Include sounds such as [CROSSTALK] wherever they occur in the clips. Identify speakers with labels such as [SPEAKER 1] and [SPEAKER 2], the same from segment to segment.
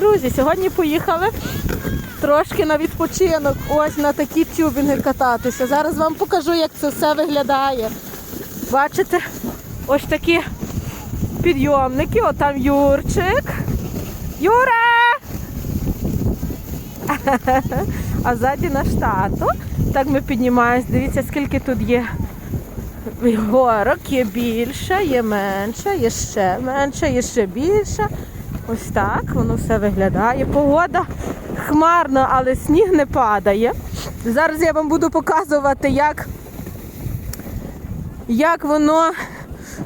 [SPEAKER 1] Друзі, сьогодні поїхали трошки на відпочинок, ось на такі тюбінги кататися. Зараз вам покажу, як це все виглядає. Бачите, ось такі підйомники, от там Юрчик. Юра! А ззаді наш тато. Так ми піднімаємось. Дивіться, скільки тут є горок, є більше, є менше, є ще менше, є ще більше. Ось так воно все виглядає. Погода хмарна, але сніг не падає. Зараз я вам буду показувати, як, як воно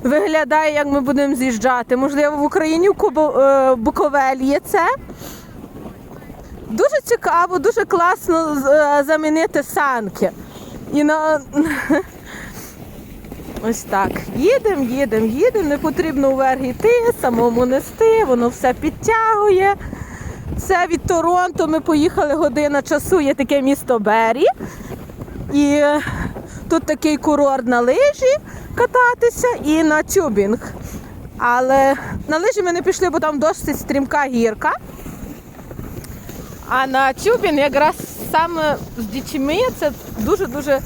[SPEAKER 1] виглядає, як ми будемо з'їжджати. Можливо, в Україні в е, Буковель є це. Дуже цікаво, дуже класно е, замінити санки. І на... [LAUGHS] Ось так. Їдемо, їдемо, їдемо. Не потрібно вверх йти, самому нести, воно все підтягує. Це від Торонто. Ми поїхали година часу, є таке місто Бері. І тут такий курорт на лижі кататися і на тюбінг. Але на лижі ми не пішли, бо там досить стрімка гірка. А на тюбінг якраз саме з дітьми це дуже-дуже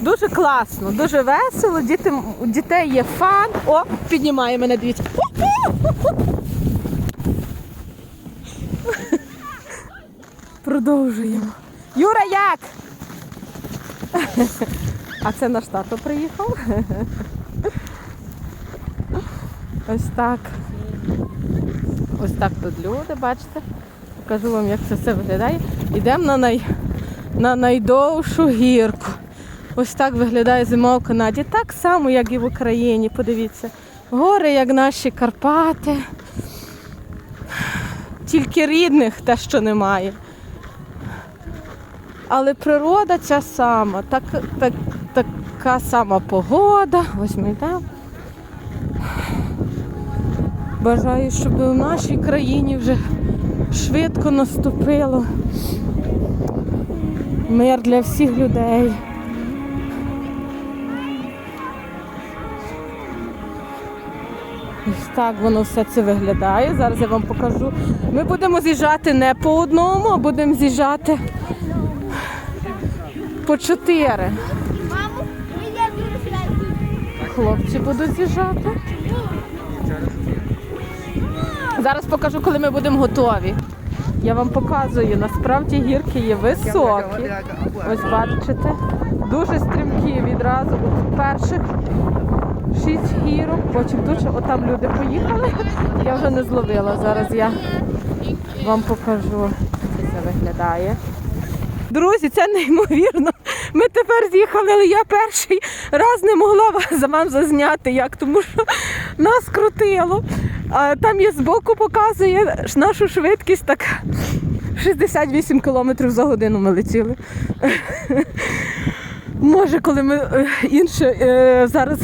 [SPEAKER 1] дуже класно, дуже весело. Діти, у дітей є фан. О, піднімає мене дивіться. Продовжуємо. Юра, як? А це наш тато приїхав. Ось так. Ось так тут люди, бачите. Покажу вам, як це все виглядає. Йдемо на, най... на найдовшу гірку. Ось так виглядає зима в Канаді. Так само, як і в Україні. Подивіться. Гори, як наші Карпати. Тільки рідних те, що немає. Але природа ця сама, так, так, така сама погода. Ось ми йдемо. Бажаю, щоб у нашій країні вже швидко наступило мир для всіх людей. Ось так воно все це виглядає. Зараз я вам покажу. Ми будемо з'їжджати не по одному, а будемо з'їжджати по чотири. Хлопці будуть з'їжджати. Зараз покажу, коли ми будемо готові. Я вам показую, насправді гірки є високі. Ось бачите, дуже стрімкі відразу. От перших шість гірок, потім дуже, отам люди поїхали. Я вже не зловила. Зараз я вам покажу, як це виглядає. Друзі, це неймовірно. Ми тепер з'їхали, але я перший раз не могла вас вам зазняти, як тому що нас крутило. А там є збоку показує нашу швидкість так 68 км за годину ми летіли. Може, коли ми е, інше е, зараз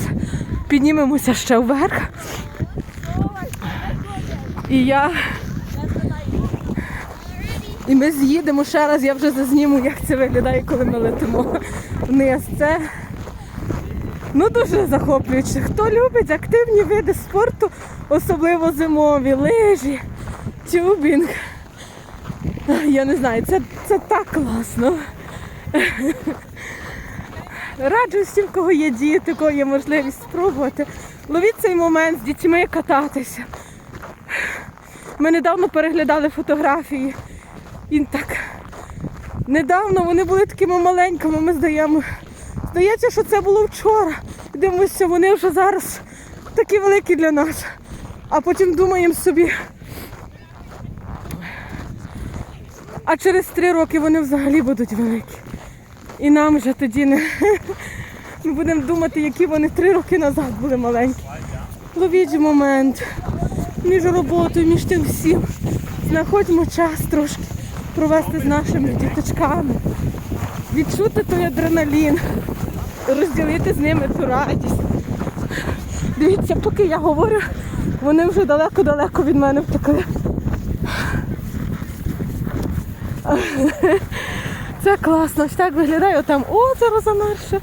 [SPEAKER 1] піднімемося ще вверх. І я і ми з'їдемо ще раз, я вже зазніму, як це виглядає, коли ми летимо вниз. Це ну, дуже захоплююче. Хто любить активні види спорту, особливо зимові, лижі, тюбінг. Я не знаю, це, це так класно. Раджу всім, кого є діти, кого є можливість спробувати. Ловіть цей момент з дітьми кататися. Ми недавно переглядали фотографії. І так недавно вони були такими маленькими, ми здаємо. Здається, що це було вчора. Дивимося, вони вже зараз такі великі для нас. А потім думаємо собі. А через три роки вони взагалі будуть великі. І нам вже тоді не. [LAUGHS] Ми будемо думати, які вони три роки назад були маленькі. Ловіть момент між роботою, між тим всім. Знаходьмо час трошки провести з нашими діточками, відчути той адреналін, розділити з ними ту радість. Дивіться, поки я говорю, вони вже далеко-далеко від мене втекли. Це класно, ось так виглядає. Там озеро замерше.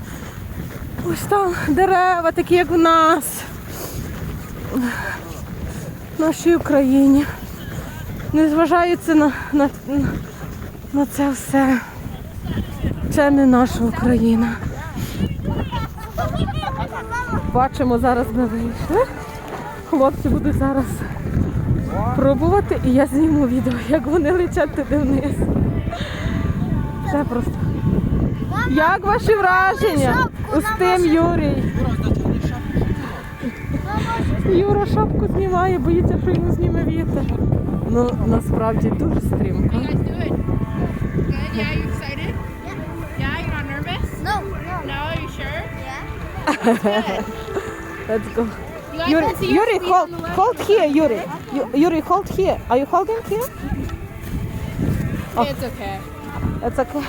[SPEAKER 1] Ось там дерева, такі як у нас. В нашій Україні. незважаючи на, на, на, на це все. Це не наша Україна. Бачимо, зараз ми вийшли. Хлопці будуть зараз пробувати і я зніму відео, як вони летять туди вниз. Це просто. Як ваші враження? Устим Юрій. Юра шапку знімає, боїться, що йому зніме вітер. Ну, насправді дуже стрімко. Let's go. Yuri, Yuri, hold, hold here, Yuri. Yu- Yuri, hold here. Are you holding here?
[SPEAKER 2] It's okay.
[SPEAKER 1] It's okay.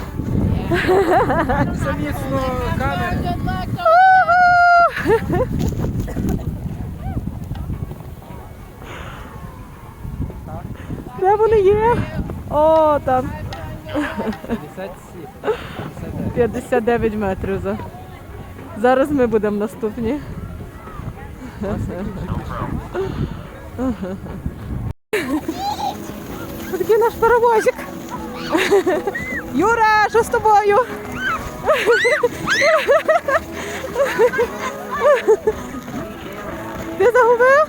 [SPEAKER 1] Де вони є? О, там. 59 метрів. За. Зараз ми будемо наступні. Такий наш паровозик. [LAUGHS] Юра, що з тобою? [LAUGHS] Ти загубив?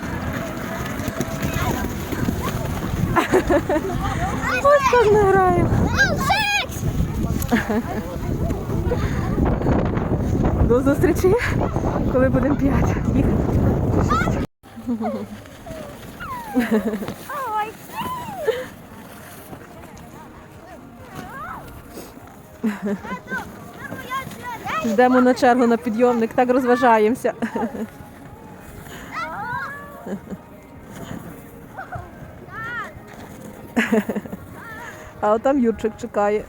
[SPEAKER 1] [LAUGHS] Ось так граємо.
[SPEAKER 3] Oh!
[SPEAKER 1] До зустрічі, коли будемо п'ять. Їхати.
[SPEAKER 3] I
[SPEAKER 1] Йдемо на чергу на підйомник, так розважаємося. А от там Юрчик чекає.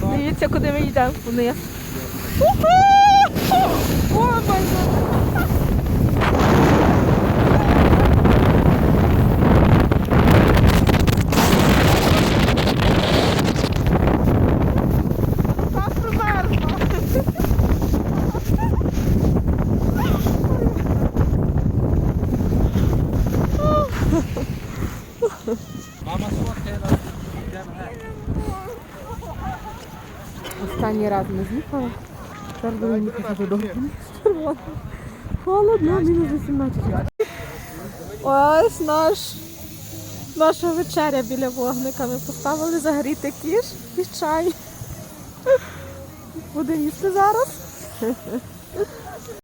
[SPEAKER 1] Дивіться, куди ми йдемо вниз. О, май раз не. Зараз будемо хочу додому. Холодно, мінус 18. Ось наш, наша вечеря біля вогника. Ми поставили загріти кіш і чай. Буде їсти зараз.